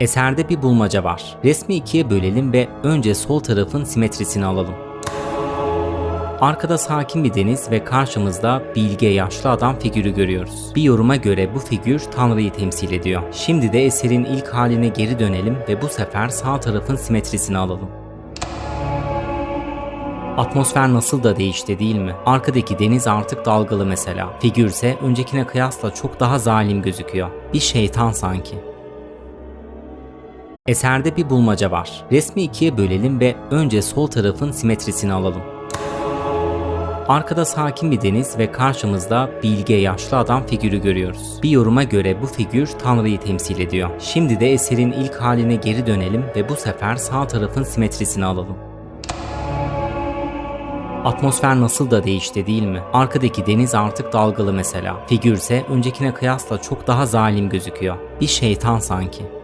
Eserde bir bulmaca var. Resmi ikiye bölelim ve önce sol tarafın simetrisini alalım. Arkada sakin bir deniz ve karşımızda bilge yaşlı adam figürü görüyoruz. Bir yoruma göre bu figür Tanrı'yı temsil ediyor. Şimdi de eserin ilk haline geri dönelim ve bu sefer sağ tarafın simetrisini alalım. Atmosfer nasıl da değişti değil mi? Arkadaki deniz artık dalgalı mesela. Figürse öncekine kıyasla çok daha zalim gözüküyor. Bir şeytan sanki. Eserde bir bulmaca var. Resmi ikiye bölelim ve önce sol tarafın simetrisini alalım. Arkada sakin bir deniz ve karşımızda bilge yaşlı adam figürü görüyoruz. Bir yoruma göre bu figür Tanrı'yı temsil ediyor. Şimdi de eserin ilk haline geri dönelim ve bu sefer sağ tarafın simetrisini alalım. Atmosfer nasıl da değişti değil mi? Arkadaki deniz artık dalgalı mesela. Figürse öncekine kıyasla çok daha zalim gözüküyor. Bir şeytan sanki.